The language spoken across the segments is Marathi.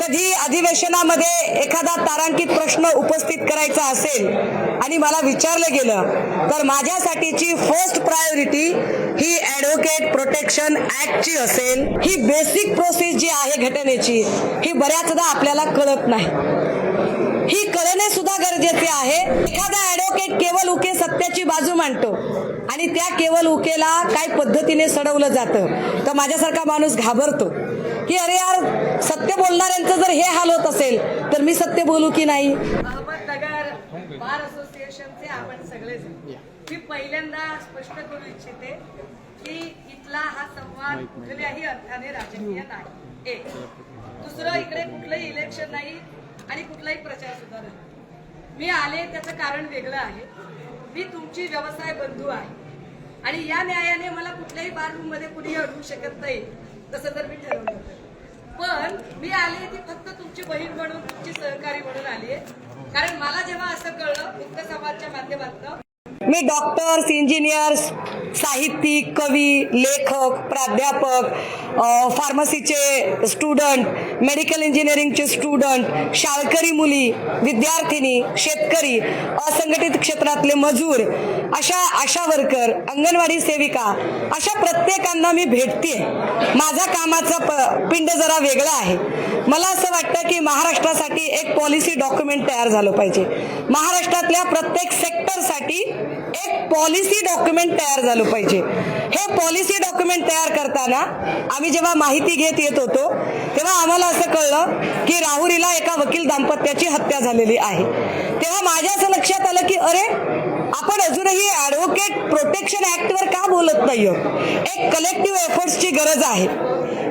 कधी अधिवेशनामध्ये एखादा तारांकित प्रश्न उपस्थित करायचा असेल आणि मला विचारलं गेलं तर माझ्यासाठीची फर्स्ट प्रायोरिटी ही ॲडव्होकेट प्रोटेक्शन ऍक्टची असेल ही बेसिक प्रोसेस जी आहे घटनेची ही बऱ्याचदा आपल्याला कळत नाही. ही कळणे सुद्धा गरजेचे आहे. एखादा ऍडव्होकेट केवळ उके सत्याची बाजू मांडतो. आणि त्या केवळ उकेला काय पद्धतीने सडवलं जातं तर माझ्यासारखा माणूस घाबरतो. की अरे यार सत्य बोलणाऱ्यांचं जर हे हाल होत असेल तर मी सत्य बोलू की नाही? अहमदनगर बार असोसिएशनचे आपण सगळेच मी पहिल्यांदा स्पष्ट करू इच्छिते की इथला हा संवाद कुठल्याही अर्थाने राजकीय नाही. एक. दुसरं इकडे कुठलंही इलेक्शन नाही. आणि कुठलाही प्रचार सुद्धा नाही. मी आले त्याचं कारण वेगळं आहे. मी तुमची व्यवसाय बंधू आहे. आणि या न्यायाने मला कुठल्याही बार कुणी अडवू शकत नाही तसं तर मी ठरवलं पण मी आले ती फक्त तुमची बहीण म्हणून तुमची सहकारी म्हणून आली कारण मला जेव्हा असं कळलं मुक्त समाजच्या माध्यमातून. मी डॉक्टर्स इंजिनियर्स साहित्यिक कवी लेखक प्राध्यापक फार्मसीचे स्टुडंट मेडिकल इंजिनिअरिंगचे स्टुडंट शाळकरी मुली विद्यार्थिनी शेतकरी असंघटित क्षेत्रातले मजूर अशा आशा वर्कर अंगणवाडी सेविका अशा प्रत्येकांना मी भेटते माझा कामाचा प- पिंड जरा वेगळा आहे. मला असं वाटतं की महाराष्ट्रासाठी एक पॉलिसी डॉक्युमेंट तयार झालं पाहिजे. महाराष्ट्रातल्या प्रत्येक सेक्टरसाठी एक पॉलिसी डॉक्युमेंट तयार झालं पाहिजे. हे पॉलिसी डॉक्युमेंट तयार करताना आम्ही जेव्हा माहिती घेत येत होतो तेव्हा आम्हाला असं कळलं की राहुरीला एका वकील दाम्पत्याची हत्या झालेली आहे. तेव्हा माझ्या असं लक्षात आलं की अरे आपण अजूनही ऍडव्होकेट प्रोटेक्शन ऍक्टवर का बोलत नाही एक कलेक्टिव्ह एफर्ट्सची गरज आहे.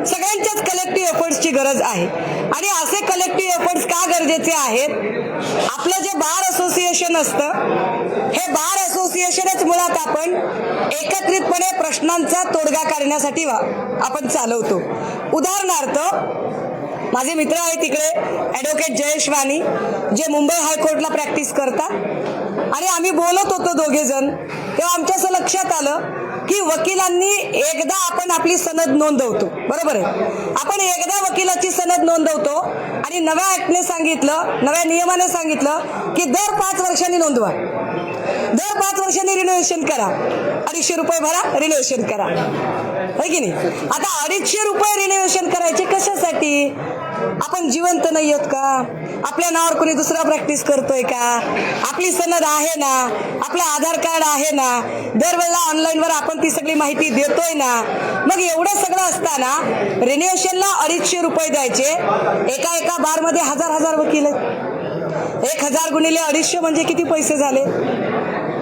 सगळ्यांच्याच कलेक्टिव्ह एफर्ट्सची गरज आहे. आणि असे कलेक्टिव्ह एफर्ट्स का गरजेचे आहेत? आपलं जे बार असोसिएशन असतं हे बार असोसिएशनच मुळात आपण एकत्रितपणे प्रश्नांचा तोडगा काढण्यासाठी वा- आपण चालवतो. उदाहरणार्थ माझे मित्र आहेत तिकडे ॲडव्होकेट जयेश वाणी जे मुंबई हायकोर्टला प्रॅक्टिस करतात. आणि आम्ही बोलत होतो दोघे जण तेव्हा आमच्या असं लक्षात आलं की वकिलांनी एकदा आपण आपली सनद नोंदवतो. बरोबर आहे? आपण एकदा वकिलाची सनद नोंदवतो आणि नव्या ऍक्टने सांगितलं नव्या नियमाने सांगितलं की दर पाच वर्षांनी नोंदवा. दर पाच वर्षांनी रिनोव्हेशन करा. अडीचशे रुपये भरा रिनोव्हेशन करा. है की नाही? आता अडीचशे रुपये रिनोव्हेशन करायचे कशासाठी? आपण जिवंत नाही आहोत का? आपल्या नावावर कोणी दुसरा प्रॅक्टिस करतोय का? आपली सनद आहे ना? आपलं आधार कार्ड आहे ना? दरवेळेला ऑनलाईनवर आपण ती सगळी माहिती देतोय ना? मग एवढं सगळं असताना रिनोव्हेशनला अडीचशे रुपये द्यायचे. एका एका बारमध्ये हजार हजार वकील आहेत. एक हजार गुणिले अडीचशे म्हणजे किती पैसे झाले?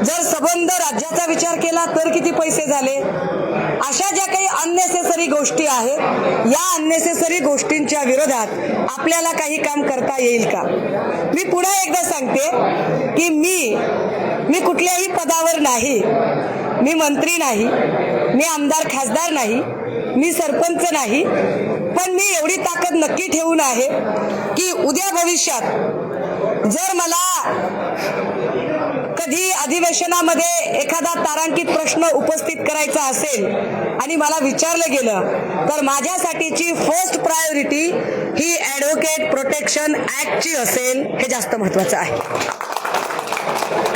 जर संबंध राज्याचा विचार केला तर किती पैसे झाले? अशा ज्या काही अननेसेसरी गोष्टी आहेत या अननेसेसरी गोष्टींच्या विरोधात आपल्याला काही काम करता येईल का? मी पुन्हा एकदा सांगते की मी मी कुठल्याही पदावर नाही मी मंत्री नाही मी आमदार खासदार नाही मी सरपंच नाही पण मी एवढी ताकद नक्की ठेवून आहे की उद्या भविष्यात जर मला कधी अधिवेशनामध्ये एखादा तारांकित प्रश्न उपस्थित करायचा असेल आणि मला विचारलं गेलं तर माझ्यासाठीची फर्स्ट प्रायोरिटी ही ॲडव्होकेट प्रोटेक्शन ऍक्टची असेल हे जास्त महत्वाचं आहे.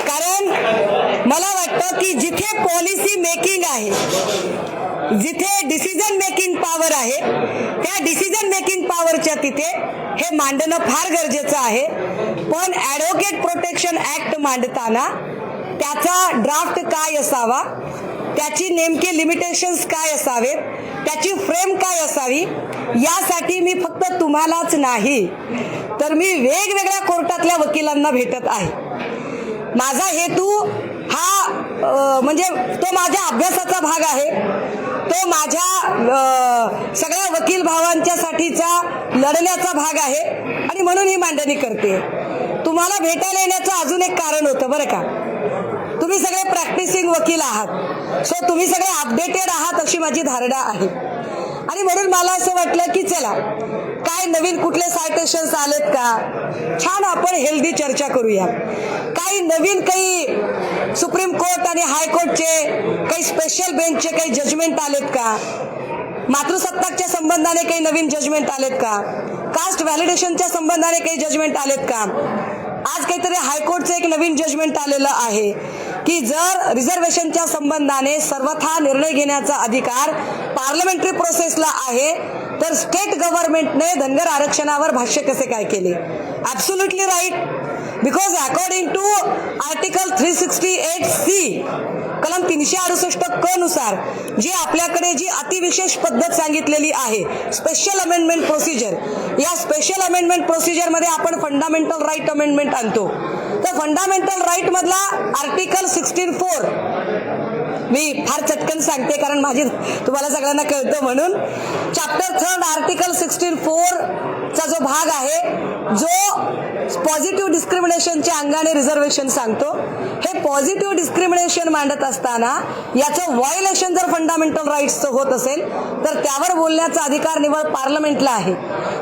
कारण मला वाटतं की जिथे पॉलिसी मेकिंग आहे जिथे डिसिजन मेकिंग पॉवर आहे त्या डिसिजन मेकिंग पॉवरच्या तिथे हे मांडणं फार गरजेचं आहे. पण ॲडव्होकेट प्रोटेक्शन ऍक्ट मांडताना त्याचा ड्राफ्ट काय असावा? त्याची नेमके लिमिटेशन्स काय असावेत? त्याची फ्रेम काय असावी? यासाठी मी फक्त तुम्हालाच नाही तर मी वेगवेगळ्या कोर्टातल्या वकिलांना भेटत आहे. माझा हेतू हा म्हणजे तो माझ्या अभ्यासाचा भाग आहे. तो माझ्या सगळ्या वकील भावांच्यासाठीचा लढण्याचा भाग आहे. आणि म्हणून ही मांडणी करते. तुम्हाला भेटायला येण्याचं अजून एक कारण होतं बरं का? तुम्ही सगळे प्रॅक्टिसिंग वकील आहात. सो तुम्ही सगळे अपडेटेड आहात अशी माझी धारणा आहे. आणि म्हणून मला असं वाटलं की चला काय नवीन कुठले सायटेशन्स आलेत का? छान आपण हेल्दी चर्चा करूया. काही नवीन काही सुप्रीम कोर्ट आणि हायकोर्टचे काही स्पेशल बेंचचे काही जजमेंट आलेत का? मातृसत्ताकच्या संबंधाने काही नवीन जजमेंट आलेत का? कास्ट व्हॅलिडेशनच्या संबंधाने काही जजमेंट आलेत का? आज काहीतरी हायकोर्टचं एक नवीन जजमेंट आलेलं आहे की जर रिझर्वेशनच्या संबंधाने सर्वथा निर्णय घेण्याचा अधिकार पार्लमेंटरी प्रोसेसला आहे तर स्टेट गव्हर्नमेंटने धनगर आरक्षणावर भाष्य कसे काय केले? Absolutely right because according to article three sixty eight C कलम तीनशे अडुसष्ट क नुसार जी आपल्याकडे जी अतिविशेष पद्धत सांगितलेली आहे स्पेशल अमेंडमेंट प्रोसिजर या स्पेशल अमेंडमेंट प्रोसिजरमध्ये आपण फंडामेंटल राईट अमेंडमेंट आणतो. तर फंडामेंटल राईट मधला आर्टिकल सिक्स्टीन फोर मी फार चटकन सांगते कारण माझी तुम्हाला सगळ्यांना कळतं म्हणून. चॅप्टर थर्ड आर्टिकल सिक्स्टीन फोरचा जो भाग आहे जो पॉझिटिव्ह डिस्क्रिमिनेशनच्या अंगाने रिझर्वेशन सांगतो हे पॉझिटिव्ह डिस्क्रिमिनेशन मांडत असताना याचं व्हायोलेशन जर फंडामेंटल राईट्सचं होत असेल तर त्यावर बोलण्याचा अधिकार निवड पार्लमेंटला आहे.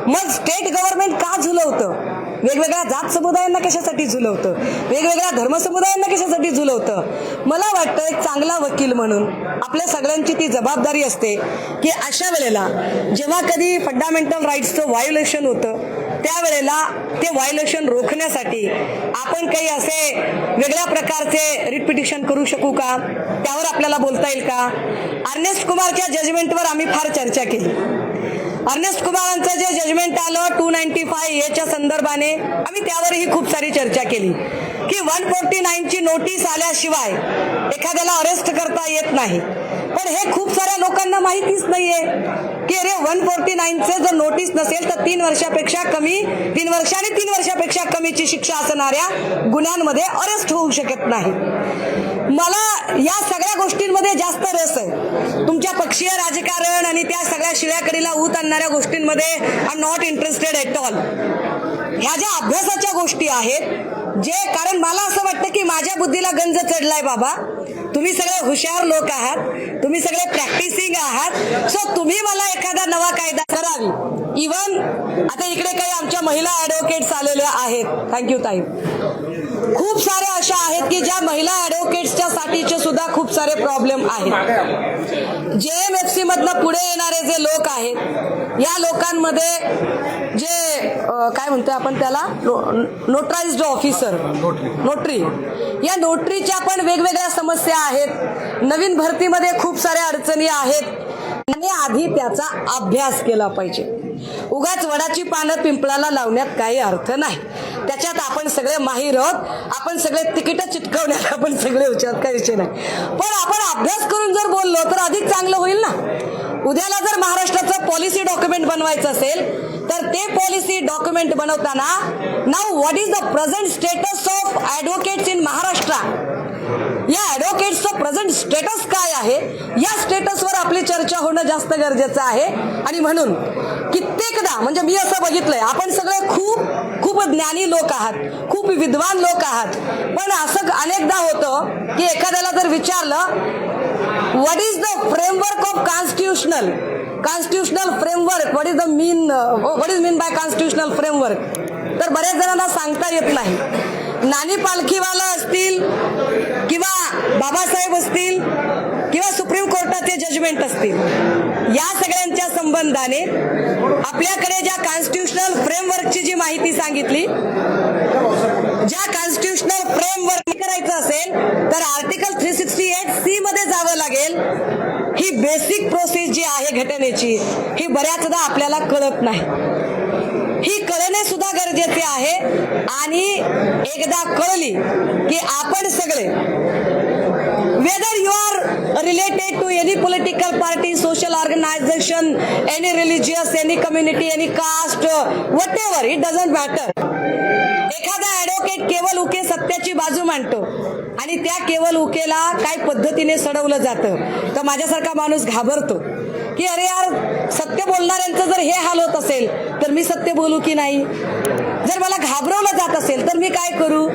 मग स्टेट गव्हर्नमेंट का झुलवतं? वेगवेगळ्या जात समुदायांना कशासाठी झुलवतं? वेगवेगळ्या धर्म समुदायांना कशासाठी झुलवतं? मला वाटतं एक चांगला वकील म्हणून आपल्या सगळ्यांची ती जबाबदारी असते की अशा वेळेला जेव्हा कधी फंडामेंटल राईट्सचं व्हायोलेशन होतं त्यावेळेला ते व्हायोलेशन रोखण्यासाठी आपण काही असे वेगळ्या प्रकारचे रिट पिटिशन करू शकू का? त्यावर आपल्याला बोलता येईल का? अर्नेस्ट कुमारच्या जजमेंटवर आम्ही फार चर्चा केली. अर्नेस्ट कुमारांचं जे जजमेंट आलं टू नाईन्टी फाय याच्या संदर्भाने आम्ही त्यावरही खूप सारी चर्चा केली. की वन फोर्टी नाईनची नोटीस आल्याशिवाय एखाद्याला अरेस्ट करता येत नाही. पण हे खूप साऱ्या लोकांना माहितीच नाहीये. की अरे वन फोर्टी नाईनचं जर नोटीस नसेल तर तीन वर्षापेक्षा कमी तीन वर्ष आणि तीन वर्षापेक्षा कमीची शिक्षा असणाऱ्या गुन्ह्यांमध्ये अरेस्ट होऊ शकत नाही. मला या सगळ्या गोष्टींमध्ये जास्त रस आहे. तुमच्या पक्षीय राजकारण आणि त्या सगळ्या शिळ्याकडीला ऊत आणणाऱ्या गोष्टींमध्ये I not interested at all ह्या ज्या अभ्यासाच्या गोष्टी आहेत जे कारण मला असं वाटतं की माझ्या बुद्धीला गंज चढलाय बाबा. तुम्ही सगळे हुशार लोक आहात तुम्ही सगळे प्रॅक्टिसिंग आहात. सो तुम्ही मला एखादा नवा कायदा करावी इवन आता इकडे काही आमच्या महिला ॲडव्होकेट्स आलेल्या आहेत. थँक्यू ताई. खूप साऱ्या अशा आहेत की ज्या महिला ॲडव्होकेट्सच्या साठीचे सुद्धा खूप सारे प्रॉब्लेम आहेत. जे एम एफ सी मधनं पुढे येणारे जे लोक आहेत या लोकांमध्ये जे काय म्हणतो आपण त्याला? नोटराइज्ड ऑफिसर नोटरी या नोटरीच्या पण वेगवेगळ्या समस्या आहेत. नवीन भरतीमध्ये खूप साऱ्या अडचणी आहेत. आणि आधी त्याचा अभ्यास केला पाहिजे. उगाच वडाची पानं पिंपळाला लावण्यात काही अर्थ नाही. त्याच्यात आपण सगळे माहीर आहोत. आपण सगळे तिकीट चिटकवण्यात आपण सगळे विचार काही विषय नाही. पण आपण अभ्यास करून जर बोललो तर अधिक चांगलं होईल ना? उद्याला जर महाराष्ट्राचं पॉलिसी डॉक्युमेंट बनवायचं असेल तर ते पॉलिसी डॉक्युमेंट बनवताना नाव what is the present status of advocates in Maharashtra? या ॲडव्होकेट्सचं प्रेझेंट स्टेटस काय आहे? या स्टेटसवर आपली चर्चा होणं जास्त गरजेचं आहे. आणि म्हणून कित्येकदा म्हणजे मी असं बघितलंय आपण सगळे खूप खूप ज्ञानी लोक आहात खूप विद्वान लोक आहात. पण असं अनेकदा होतं की एखाद्याला जर विचारलं what is the framework of constitutional constitutional framework what is the mean what is mean by constitutional framework तर बऱ्याच जणांना सांगता येत नाही. नानी पालखीवाला असतील किंवा बाबासाहेब असतील सुप्रीम जजमेंट असतील. या सगळ्यांच्या संबंधाने आपल्याकडे ज्या कॉन्स्टिट्युशनल फ्रेमवर्कची जी माहिती सांगितली ज्या कॉन्स्टिट्युशनल फ्रेमवर्क करायचं असेल तर article three sixty eight C मध्ये जावं लागेल. ही बेसिक प्रोसेस जी आहे घटनेची ही बऱ्याचदा आपल्याला कळत नाही. ही कळणे सुद्धा गरजेचे आहे. आणि एकदा कळली की आपण सगळे whether you are related to any political party, social organization, any religious, any community, any caste, whatever, it doesn't matter. एखादा ऍडव्होकेट केवळ उके सत्याची बाजू मांडतो. आणि त्या केवळ उकेला काय पद्धतीने सडवलं जातं. तर माझ्यासारखा माणूस घाबरतो. की अरे यार सत्य बोलणाऱ्यांचं जर हे हाल होत असेल तर मी सत्य बोलू की नाही? जर मला घाबरवलं जात असेल तर मी काय करू?